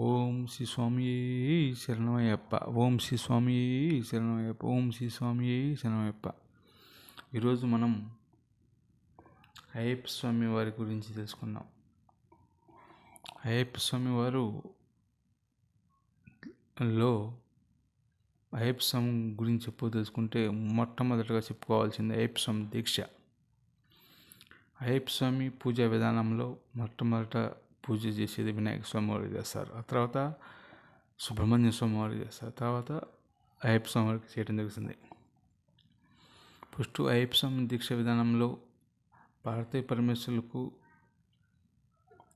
ఓం శ్రీ స్వామి శరణమయ్యప్ప. ఓం శ్రీ స్వామి శరణమయ్యప్ప. ఓం శ్రీ స్వామి శరణమయ్యప్ప. ఈరోజు మనం అయ్యప్ప స్వామి వారి గురించి తెలుసుకుందాం. అయ్యప్ప స్వామి వారు లో అయ్యప్ప స్వామి గురించి చెప్పు తెలుసుకుంటే మొట్టమొదటిగా చెప్పుకోవాల్సింది అయ్యప్ప స్వామి దీక్ష. అయ్యప్ప స్వామి పూజా విధానంలో మొట్టమొదట పూజ చేసేది వినాయక స్వామివారికి చేస్తారు. ఆ తర్వాత సుబ్రహ్మణ్య స్వామివారికి చేస్తారు. తర్వాత అయ్యప్ప స్వామి వారికి చేయడం జరుగుతుంది. ఫస్ట్ అయ్యప్ప స్వామి దీక్ష విధానంలో భారతీయ పరమేశ్వరులకు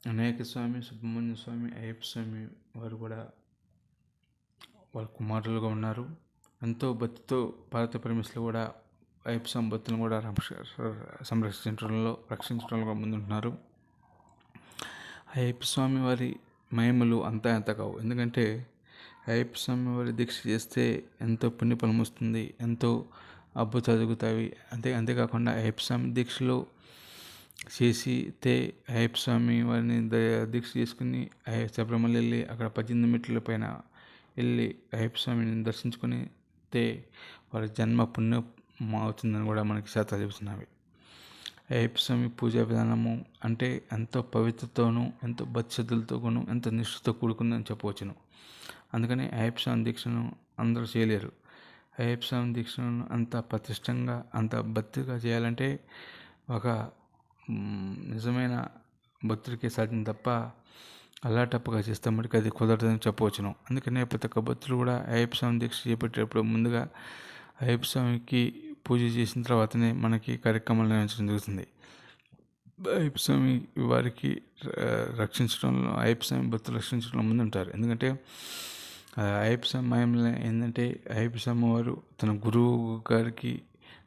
వినాయక స్వామి సుబ్రహ్మణ్య స్వామి అయ్యప్ప స్వామి వారు కూడా వాళ్ళ కుమారులుగా ఉన్నారు. ఎంతో భక్తితో భారత పరమేశ్వరులు కూడా అయ్యప్ప స్వామి భక్తులను కూడా సంరక్షించడంలో రక్షించడంలో ముందుంటున్నారు. అయ్యప్ప స్వామి వారి మహిమలు అంతా ఎంత కావు. ఎందుకంటే అయ్యప్ప స్వామి వారి దీక్ష చేస్తే ఎంతో పుణ్యఫలం వస్తుంది ఎంతో అద్భుతాలు జరుగుతాయి. అంతే అంతేకాకుండా అయ్యప్ప స్వామి దీక్షలో చేసితే అయ్యప్ప స్వామి వారిని దీక్ష చేసుకుని శబరిమల వెళ్ళి అక్కడ పద్దెనిమిది మీటర్ల పైన వెళ్ళి అయ్యప్ప స్వామిని దర్శించుకుని తే వారి జన్మ పుణ్యం అవుతుందని కూడా మనకి శాతాలు చెబుతున్నవి అయ్యప్ప స్వామి పూజా విధానము అంటే ఎంతో పవిత్రతోనూ ఎంతో భక్తిశ్రద్ధలతోనూ ఎంతో నిష్ఠతో కూడుకుందని చెప్పవచ్చును. అందుకని అయ్యప్ప స్వామి దీక్షను అందరూ చేయలేరు. అయ్యప్ప స్వామి దీక్షను అంత ప్రతిష్టంగా అంత భక్తిగా చేయాలంటే ఒక నిజమైన భక్తుడికి సాధ్యం తప్ప అల్లాటప్పగా చేస్తే మటుకు అది కుదరదని చెప్పవచ్చును. అందుకనే ప్రతి ఒక్క భక్తులు కూడా అయ్యప్ప స్వామి దీక్ష చేపట్టేటప్పుడు ముందుగా అయ్యప్ప స్వామికి పూజ చేసిన తర్వాతనే మనకి కార్యక్రమాలు నిర్వహించడం జరుగుతుంది. అయ్యప్ప స్వామి వారికి రక్షించడంలో అయ్యప్ప స్వామి భక్తులు రక్షించడంలో ముందు ఉంటారు. ఎందుకంటే అయ్యప్ప స్వామి ఏంటంటే అయ్యప్ప స్వామి వారు తన గురువు గారికి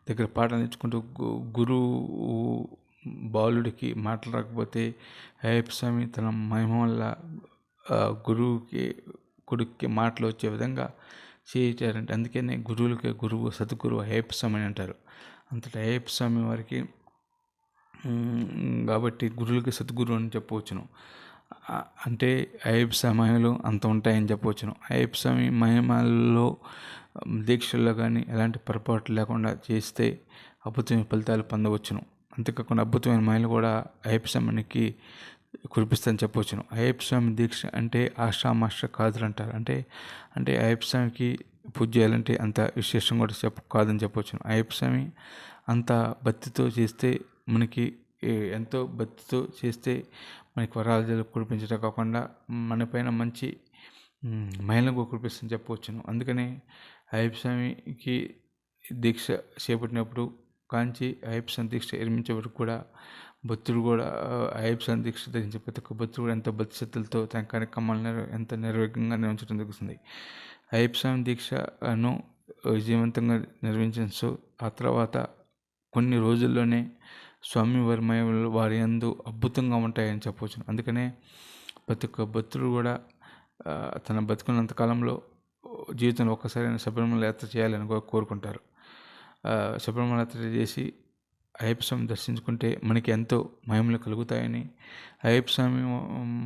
దగ్గర పాఠం నేర్చుకుంటూ గురువు బాలుడికి మాటలు రాకపోతే అయ్యప్ప స్వామి తన మహిమ వల్ల గురువుకి కొడుక్కి మాటలు వచ్చే విధంగా చేయించారంటే అందుకనే గురువులకి గురువు సద్గురువు అయ్యప్ప స్వామి అని అంటారు. అంతటా అయ్యప్ప స్వామి వారికి కాబట్టి గురువులకి సద్గురువు అని చెప్పవచ్చును. అంటే అయ్యప్ప స్వామిలు అంత ఉంటాయని చెప్పవచ్చును. అయ్యప్ప స్వామి మహిమల్లో దీక్షల్లో కానీ ఎలాంటి పొరపాటు లేకుండా చేస్తే అద్భుతమైన ఫలితాలు పొందవచ్చును. అంతేకాకుండా అద్భుతమైన మహిళలు కూడా అయ్యప్ప స్వామికి కురిపిస్తాను చెప్పవచ్చును అయ్యప్ప స్వామి దీక్ష అంటే ఆషామాష కాదులు అంటారు అంటే అంటే అయ్యప్ప స్వామికి పూజ చేయాలంటే అంత విశేషం కూడా చెప్ప కాదని చెప్పవచ్చును అయ్యప్ప స్వామి అంత భక్తితో చేస్తే మనకి ఎంతో భక్తితో చేస్తే మనకి వరాలు కురిపించడం కాకుండా మన పైన మంచి మహిళలకు కురిపిస్తుందని చెప్పవచ్చును అందుకనే అయ్యప్ప స్వామికి దీక్ష చేపట్టినప్పుడు కాంచి అయ్యప్ప స్వామి దీక్ష నిర్మించే వరకు కూడా భక్తుడు కూడా అయ్యప్ప దీక్ష ధరించే ప్రతి ఒక్క భక్తుడు కూడా ఎంతో భక్తి శ్రద్ధలతో తన కార్యక్రమాలను ఎంత నిర్వేగంగా నిర్వహించడం జరుగుతుంది. అయ్యప్ప స్వామి దీక్షను విజయవంతంగా నిర్వహించిన సో ఆ తర్వాత కొన్ని రోజుల్లోనే స్వామి వారి వారి అందు అద్భుతంగా ఉంటాయని చెప్పవచ్చు. అందుకనే ప్రతి ఒక్క భక్తుడు కూడా తన బతుకున్నంత కాలంలో జీవితంలో ఒక్కసారైనా శబరిమల యాత్ర చేయాలని కోరుకుంటారు. శబరిమల యాత్ర చేసి అయ్యప్ప స్వామి దర్శించుకుంటే మనకి ఎంతో మహిమలు కలుగుతాయని అయ్యప్ప స్వామి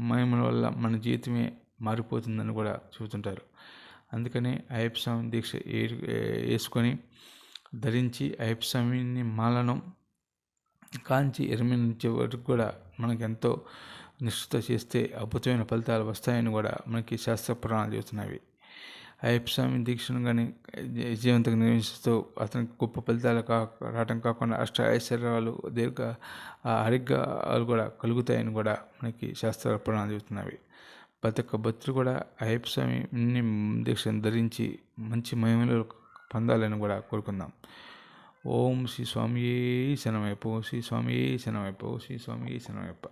మహిమల వల్ల మన జీవితమే మారిపోతుందని కూడా చెబుతుంటారు. అందుకనే అయ్యప్ప స్వామి దీక్ష వేసుకొని ధరించి అయ్యప్ప స్వామిని మాలను కాంచి నుంచే వరకు కూడా మనకు ఎంతో నిష్ఠత చేస్తే అద్భుతమైన ఫలితాలు వస్తాయని కూడా మనకి శాస్త్ర పురాణాలు చెబుతున్నవి అయ్యప్పస్వామి దీక్షను కానీ విజయవంతంగా నిర్వహిస్తూ అతనికి గొప్ప ఫలితాలు కా రావటం కాకుండా అష్ట ఐశ్వర్యాలు దీర్ఘ ఆరోగ్యాలు కూడా కలుగుతాయని కూడా మనకి శాస్త్ర పురాణాలు చెబుతున్నవి. ప్రతి ఒక్క భక్తులు కూడా అయ్యప్పస్వామి దీక్షను ధరించి మంచి మహిమలు పొందాలని కూడా కోరుకుందాం. ఓం శ్రీ స్వామి శనమైపో శ్రీ స్వామి శనమైపో శ్రీ స్వామి శనమైపో